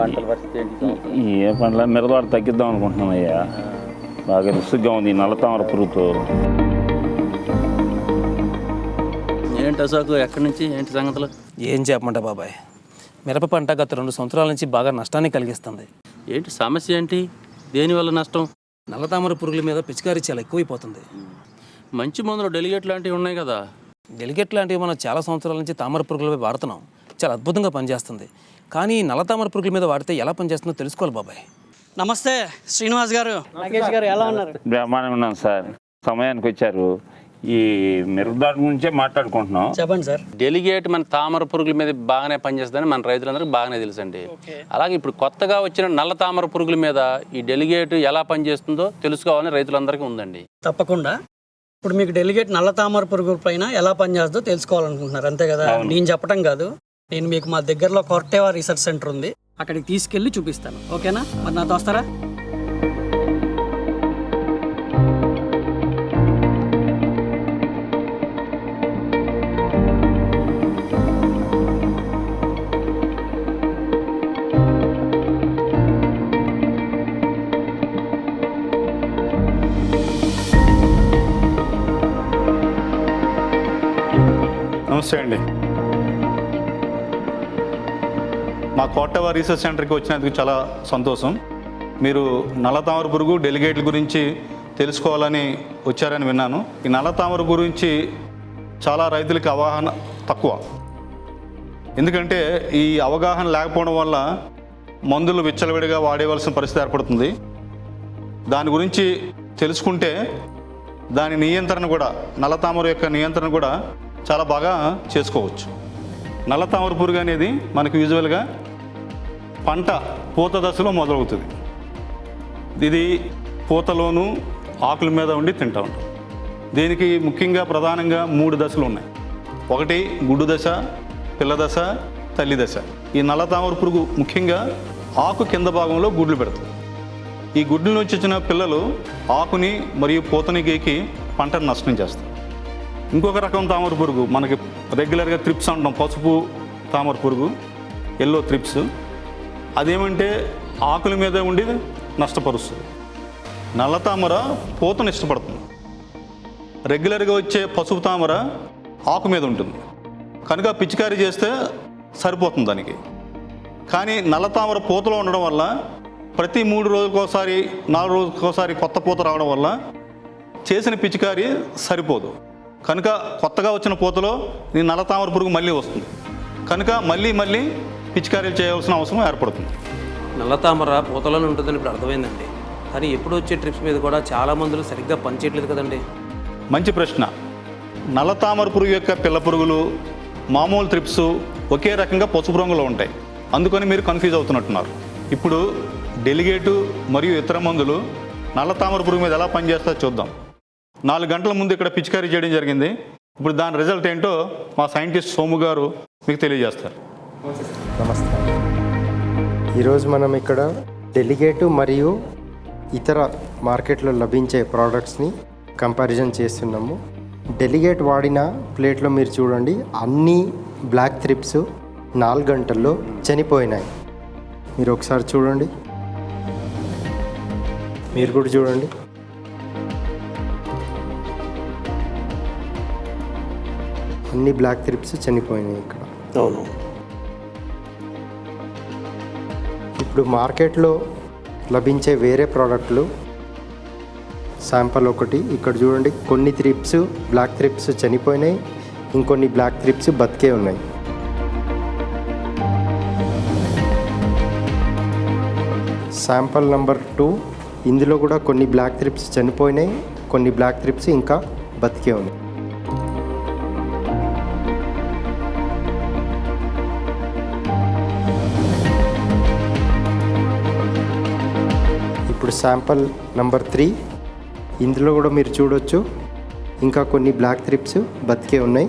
పంటల పరిస్థితి ఏంటి? ఏ పండ్ల మిరదవాడ తగ్గిద్దాం అనుకుంటున్నాను అయ్యా. బాగా రిస్క్గా ఉంది ఈ నల్ల తామర పురుగుతో. ఏంటి అశోక్ ఎక్కడి నుంచి? ఏంటి సంగతులు? ఏం చెప్పమంట బాబాయ్. మిరప పంట గత రెండు సంవత్సరాల నుంచి బాగా నష్టాన్ని కలిగిస్తుంది. ఏంటి సమస్య ఏంటి? దేనివల్ల నష్టం? నల్లతామర పురుగుల మీద పిచికారీ చాలా ఎక్కువైపోతుంది. మంచి మందులు డెలిగేట్ లాంటివి ఉన్నాయి కదా. డెలిగేట్ లాంటివి మనం చాలా సంవత్సరాల నుంచి తామర పురుగులపై వాడుతున్నాం. చాలా అద్భుతంగా పనిచేస్తుంది. కానీ ఈ నల్ల తామర పురుగుల మీద వాడితే ఎలా పనిచేస్తుందో తెలుసుకోవాలి బాబాయ్. నమస్తే శ్రీనివాస్ గారు. నాగేష్ గారు ఎలా ఉన్నారు? బ్రహ్మాండంగా ఉన్నాను సార్. సమయానికి వచ్చారు. ఈ మిరదాడు నుంచే మాట్లాడుకుంటున్నాం. చెప్పండి సార్. డెలిగేట్ మన తామర పురుగుల మీద బాగానే పనిచేస్తుందని మన రైతులందరికీ బాగానే తెలుసండి. అలాగే ఇప్పుడు కొత్తగా వచ్చిన నల్ల తామర పురుగుల మీద ఈ డెలిగేట్ ఎలా పనిచేస్తుందో తెలుసుకోవాలని రైతులందరికీ ఉందండి. తప్పకుండా. ఇప్పుడు మీకు డెలిగేట్ నల్ల తామర పురుగు పైన ఎలా పనిచేస్తుందో తెలుసుకోవాలనుకుంటున్నారు. అంతే కదా? నేను చెప్పడం కాదు. నేను మీకు మా దగ్గరలో కొర్టేవా రీసెర్చ్ సెంటర్ ఉంది. అక్కడికి తీసుకెళ్ళి చూపిస్తాను. ఓకేనా? మరి నాతో వస్తారా? నమస్తే అండి. మా కోటవ రీసెర్చ్ సెంటర్కి వచ్చినందుకు చాలా సంతోషం. మీరు నల్లతామర పురుగు డెలిగేట్ల గురించి తెలుసుకోవాలని వచ్చారని విన్నాను. ఈ నల్లతామర గురించి చాలా రైతులకి అవగాహన తక్కువ. ఎందుకంటే ఈ అవగాహన లేకపోవడం వల్ల మందులు విచ్చలవిడిగా వాడేవలసిన పరిస్థితి ఏర్పడుతుంది. దాని గురించి తెలుసుకుంటే దాని నియంత్రణ కూడా నల్లతామర యొక్క నియంత్రణ కూడా చాలా బాగా చేసుకోవచ్చు. నల్లతామర పురుగు అనేది మనకు యూజువల్గా పంట పూత దశలో మొదలవుతుంది. ఇది పూతలోను ఆకుల మీద ఉండి తింటూ ఉంటాం. దీనికి ముఖ్యంగా ప్రధానంగా మూడు దశలు ఉన్నాయి. ఒకటి గుడ్డు దశ పిల్ల దశ తల్లి దశ. ఈ నల్ల తామర పురుగు ముఖ్యంగా ఆకు కింద భాగంలో గుడ్లు పెడుతుంది ఈ గుడ్ల నుంచి వచ్చిన పిల్లలు ఆకుని మరియు పూతని గీకి పంటను నష్టం చేస్తాయి. ఇంకొక రకం తామర పురుగు మనకి రెగ్యులర్గా త్రిప్స్ అంటాం పసుపు తామర పురుగు ఎల్లో త్రిప్స్. అదేమంటే ఆకుల మీద ఉండి నష్టపరుస్తుంది. నల్ల తామర పూతను ఇష్టపడుతుంది. రెగ్యులర్గా వచ్చే పసుపు తామర ఆకు మీద ఉంటుంది. కనుక పిచికారీ చేస్తే సరిపోతుంది దానికి. కానీ నల్ల తామర పూతలో ఉండడం వల్ల ప్రతి మూడు రోజులకోసారి నాలుగు రోజులకోసారి కొత్త పూత రావడం వల్ల చేసిన పిచికారీ సరిపోదు. కనుక కొత్తగా వచ్చిన పూతలో నీ నల్ల తామర పురుగు మళ్ళీ వస్తుంది. కనుక మళ్ళీ మళ్ళీ పిచికారీలు చేయవలసిన అవసరం ఏర్పడుతుంది. నల్ల తామర పూతలోనే ఉంటుందని ఇప్పుడు అర్థమైందండి. కానీ ఎప్పుడు వచ్చే ట్రిప్స్ మీద కూడా చాలా మందులు సరిగ్గా పనిచేయట్లేదు కదండి. మంచి ప్రశ్న. నల్ల తామర పురుగు యొక్క పిల్ల పురుగులు మామూలు త్రిప్స్ ఒకే రకంగా పసుపు రంగులో ఉంటాయి. అందుకని మీరు కన్ఫ్యూజ్ అవుతున్నట్టున్నారు. ఇప్పుడు డెలిగేటు మరియు ఇతర మందులు నల్ల తామర పురుగు మీద ఎలా పనిచేస్తారో చూద్దాం. నాలుగు గంటల ముందు ఇక్కడ పిచికారీ చేయడం జరిగింది. ఇప్పుడు దాని రిజల్ట్ ఏంటో మా సైంటిస్ట్ సోము గారు మీకు తెలియజేస్తారు. నమస్తే ఈరోజు మనం ఇక్కడ డెలిగేటు మరియు ఇతర మార్కెట్లో లభించే ప్రోడక్ట్స్ని కంపారిజన్ చేస్తున్నాము. డెలిగేట్ వాడిన ప్లేట్లో మీరు చూడండి అన్ని బ్లాక్ త్రిప్స్ నాలుగు గంటల్లో చనిపోయినాయి. మీరు ఒకసారి చూడండి. మీరు కూడా చూడండి. అన్ని బ్లాక్ త్రిప్స్ చనిపోయినాయి ఇక్కడ. అవును. ఇప్పుడు మార్కెట్లో లభించే వేరే ప్రోడక్ట్లు. శాంపల్ ఒకటి. ఇక్కడ చూడండి కొన్ని త్రిప్స్ బ్లాక్ త్రిప్స్ చనిపోయినాయి. ఇంకొన్ని బ్లాక్ త్రిప్స్ బతికే ఉన్నాయి. Sample number two. ఇందులో కూడా కొన్ని బ్లాక్ త్రిప్స్ చనిపోయినాయి. కొన్ని బ్లాక్ త్రిప్స్ ఇంకా బతికే ఉన్నాయి. ఇప్పుడు శాంపల్ నంబర్ త్రీ ఇందులో కూడా మీరు చూడొచ్చు. ఇంకా కొన్ని బ్లాక్ త్రిప్స్ బతికే ఉన్నాయి.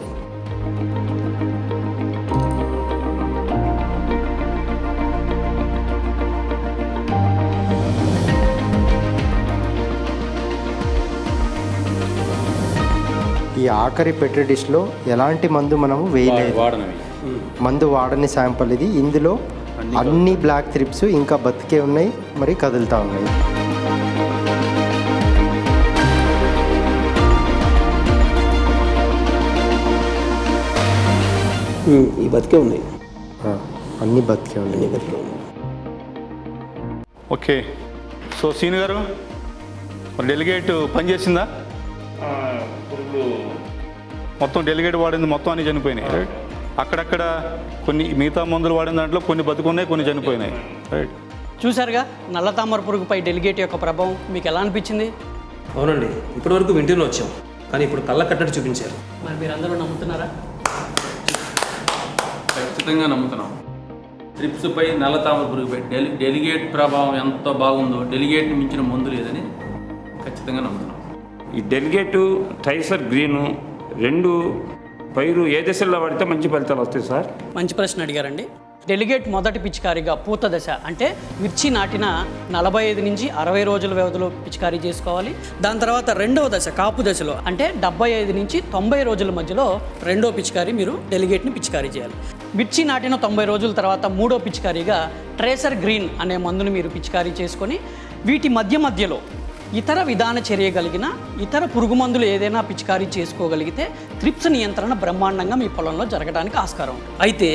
ఈ ఆఖరి పెట్టె డిష్లో ఎలాంటి మందు మనము వేయలేదు. మందు వాడని శాంపల్ ఇది. ఇందులో అన్ని బ్లాక్ త్రిప్స్ ఇంకా బతికే ఉన్నాయి మరి కదులుతూ ఉన్నాయి. ఈ బతికే ఉన్నాయి. అన్ని బతికే ఉన్నాయి. ఓకే. సో సీని గారు డెలిగేట్ పనిచేసిందా? మొత్తం డెలిగేట్ వాడింది మొత్తం అన్ని చనిపోయినాయి. రైట్ అక్కడక్కడ కొన్ని మిగతా మందులు వాడిన దాంట్లో కొన్ని బతుకున్నాయి కొన్ని చనిపోయినాయి. రైట్ చూసారుగా నల్ల తామర పురుగుపై డెలిగేట్ యొక్క ప్రభావం మీకు ఎలా అనిపించింది? అవునండి. ఇప్పటివరకు వింటూనే వచ్చాం. కానీ ఇప్పుడు కళ్ళ కట్టడి చూపించారు. మరి మీరందరూ నమ్ముతున్నారా? ఖచ్చితంగా నమ్ముతున్నాం. ట్రిప్స్ పై నల్ల తామర పురుగుపై డెలి డెలిగేట్ ప్రభావం ఎంత బాగుందో డెలిగేట్ని మించిన మందు లేదని ఖచ్చితంగా నమ్ముతున్నాం. ఈ డెలిగేటు టైసర్ గ్రీను రెండు పైరు ఏ దశల్లో వాడితే మంచి ఫలితాలు వస్తాయి సార్? మంచి ప్రశ్న అడిగారండి. డెలిగేట్ మొదటి పిచికారిగా పూత దశ అంటే మిర్చి నాటిన నలభై ఐదు నుంచి అరవై రోజుల వ్యవధిలో పిచికారీ చేసుకోవాలి. దాని తర్వాత రెండవ దశ కాపు దశలో అంటే డెబ్బై ఐదు నుంచి తొంభై రోజుల మధ్యలో రెండో పిచికారీ మీరు డెలిగేట్ని పిచికారీ చేయాలి. మిర్చి నాటిన తొంభై రోజుల తర్వాత మూడో పిచికారీగా ట్రేసర్ గ్రీన్ అనే మందును మీరు పిచికారీ చేసుకొని వీటి మధ్య మధ్యలో ఇతర విధాన చర్య కలిగిన ఇతర పురుగు మందులు ఏదైనా పిచికారీ చేసుకోగలిగితే త్రిప్స్ నియంత్రణ బ్రహ్మాండంగా మీ పొలంలో జరగడానికి ఆస్కారం ఉంది. అయితే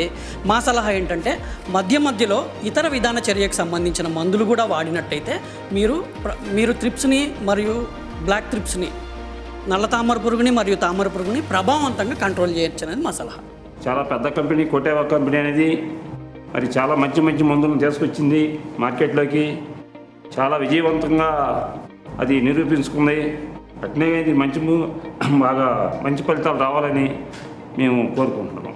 మా సలహా ఏంటంటే మధ్య మధ్యలో ఇతర విధాన చర్యకు సంబంధించిన మందులు కూడా వాడినట్టయితే మీరు మీరు త్రిప్స్ని మరియు బ్లాక్ త్రిప్స్ని నల్ల తామర పురుగుని మరియు తామర పురుగుని ప్రభావవంతంగా కంట్రోల్ చేయొచ్చు అనేది మా సలహా చాలా పెద్ద కంపెనీ కోటేవా కంపెనీ అనేది మరి చాలా మంచి మంచి మందులను తీసుకొచ్చింది మార్కెట్లోకి చాలా విజయవంతంగా అది నిరూపించుకుంది అట్నే ఇది మంచి బాగా మంచి ఫలితాలు రావాలని మేము కోరుకుంటున్నాం.